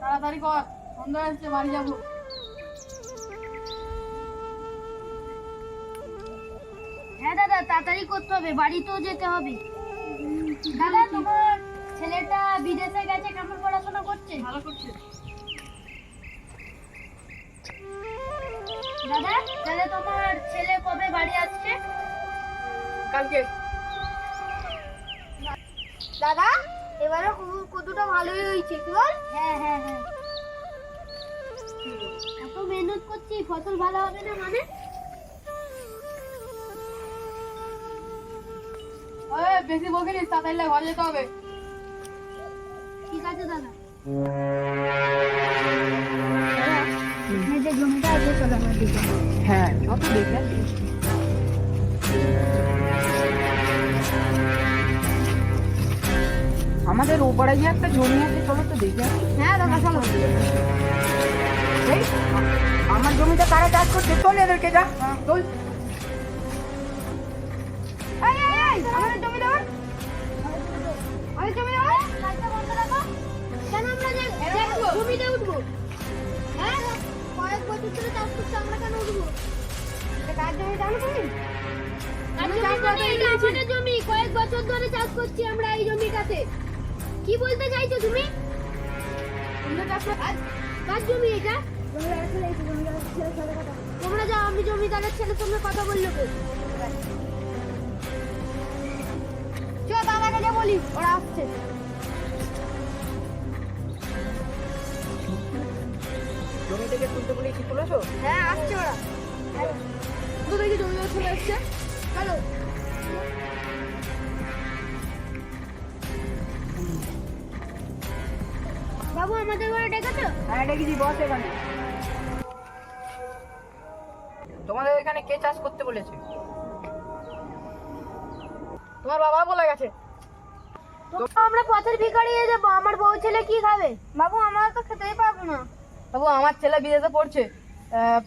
তাড়াতাড়ি কর সন্ধ্যা আসছে বাড়ি যাব। তাড়াতাড়ি করতে হবে বাড়িতেও যেতে হবে। দাদা তোমার ছেলেটা বিদেশে গেছে কেমন পড়াশোনা করছে? ভালো করছে। দাদা তাহলে তোমার ছেলে কবে বাড়ি আসছে? কালকে। দাদা এবারে কদুটা ভালোই হয়েছে কি বল? হ্যাঁ হ্যাঁ হ্যাঁ। এত মেহনত করছি ফসল ভালো হবে না মানে? বেশি বকিনিস তাড়াতাড়ি ঘরে যেতে হবে। ঠিক আছে দাদা জমিটা আছে চলো আমার দিকে হ্যাঁ কত দেখে আমাদের ওপারে যে একটা জমি আছে চলো তো দেখে। হ্যাঁ দাদা চলো। আমার জমিটা কারা চাষ করছে? চল এদেরকে যা। চল। এই এই এই আমাদের জমি কয়েক বছর ধরে চাষ করছি আমরা কেন উঠবো? এটা কার জমি জানো তুমি? আমাদের জমি। কয়েক বছর ধরে চাষ করছি আমরা এই জমিটাতে। কি বলতে চাইছো তুমি? কার জমি এটা? তোমরা যাও আমি জমিদারের ছেলের সঙ্গে কথা বলল চ বাবা কাছে বলি ওরা আসছে। হ্যাঁ আসছে ওরা। দেখি জমি চলে এসছে চলো। বাবু আমাদের ঘরে ডেকেছো? হ্যাঁ ডেকেছি বস এখানে। তোমাদের এখানে কে চাষ করতে বলেছে? তোমার বাবা বলে গেছে। আমরা পথের ভিখারি হয়ে যাব। আমার বউ ছেলে কি খাবে? বাবু আমরা তো খেতেই পারব না। বাবু আমার ছেলে বিদেশে পড়ছে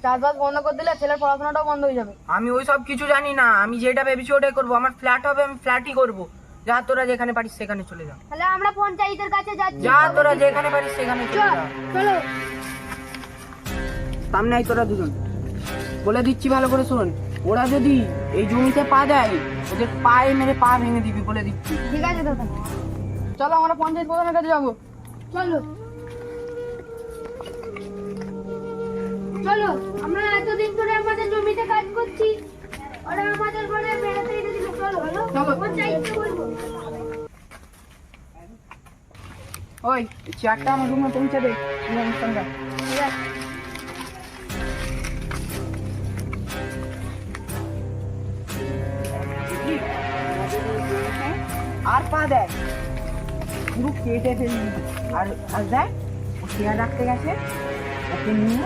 চাষবাস বন্ধ করে দিলে ছেলের পড়াশোনাটাও বন্ধ হয়ে যাবে। আমি ওই সব কিছু জানি না আমি যেটা ভেবেছি ওটাই করব। আমার ফ্ল্যাট হবে আমি ফ্ল্যাটই করব। যা তোরা যেখানে পারিস সেখানে চলে যা। তাহলে আমরা পঞ্চায়েতের কাছে যাচ্ছি। যা তোরা যেখানে পারিস সেখানে চলে চল যা। চলো সামনে আয় তোরা দুজন। বলে দিচ্ছি ভালো করে শোন ওরা যদি এই জমিতে পা দেয় ওদের পায়ে মেরে পা ভেঙে দিবি বলে দিচ্ছি। ঠিক আছে দাদা। চলো আমরা পঞ্চায়েত প্রধানের কাছে যাব। চলো। চলো আমরা এতদিন ধরে আমাদের জমিতে কাজ করছি। ওরা আমাদের ঘরে বেড়াতে এনে দিল চলো। চলো। বলব ওই এই চেয়ারটা আমার রুমে পৌঁছে দে। অনুষ্ঠানটা আর পা দেয় পুরো কেটে ফেলবি। আর আর দেখ ও চেয়ার রাখতে গেছে। ওকে নিয়ে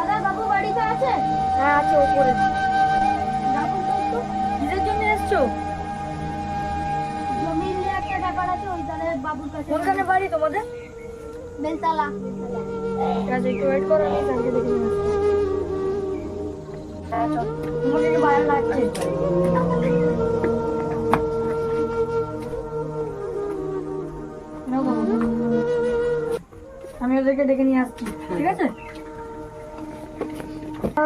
দাদা বাবু বাড়িতে আছে? হ্যাঁ আছো উপরে। ডাকুন তো। কিসের জন্য এসছো? জমি নিয়ে একটা ব্যাপার আছে ওই তাহলে বাবুর কাছে কোনখানে বাড়ি তোমাদের? বেলতলা। আছে একটু ওয়েট করো আমি কালকে দেখে হ্যাঁ তোমাকে ভালো লাগছে। আমি ওদেরকে ডেকে নিয়ে আসছি ঠিক আছে?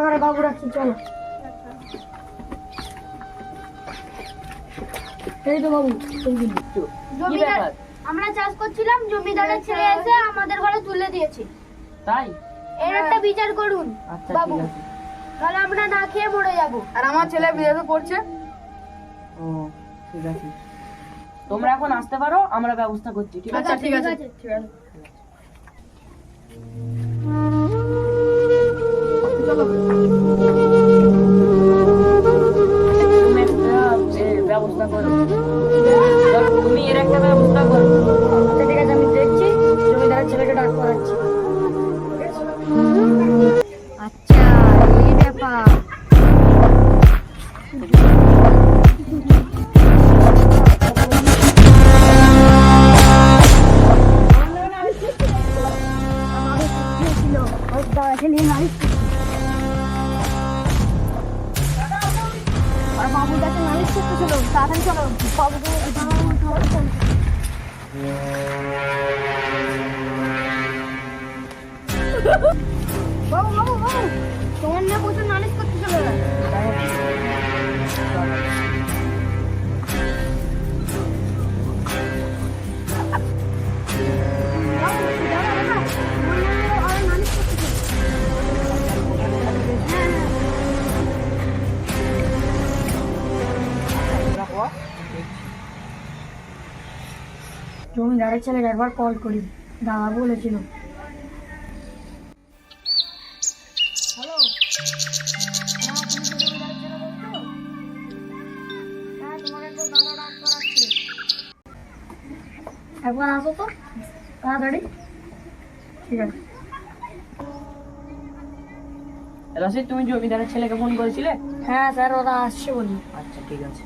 ঘরে বাবু রাখছি চলো এই তো বাবু জমিদার আমরা চাষ করছিলাম জমিদারের ছেলে এসে আমাদের ঘরে তুলে দিয়েছে। তাই? এর একটা বিচার করুন আচ্ছা বাবু। তাহলে আমরা না খেয়ে মরে যাব। আর আমার ছেলে বিদেশে পড়ছে। ও ঠিক আছে। তোমরা এখন আসতে পারো আমরা ব্যবস্থা করছি ঠিক আছে? আচ্ছা ঠিক আছে। ঠিক আছে। ব্যবস্থা করো তুমি এর একটা ব্যবস্থা করো ঠিক আছে আমি দেখছি ছেলেকে ডাক আচ্ছা এই ব্যাপার। করতেছিল তাড়াতাড়ি চলো বাবু বাবু বাবু তোমার না প্রচুর নালিশ করতেছিল জমিদারের ছেলেকে একবার কল করি। দাদা বলেছিল। হ্যালো হ্যাঁ হ্যাঁ একবার আসো তো তাড়াতাড়ি। ঠিক আছে। রশিদ তুমি জমিদারের ছেলেকে ফোন করেছিলে? হ্যাঁ স্যার ওরা আসছে বলি। আচ্ছা ঠিক আছে।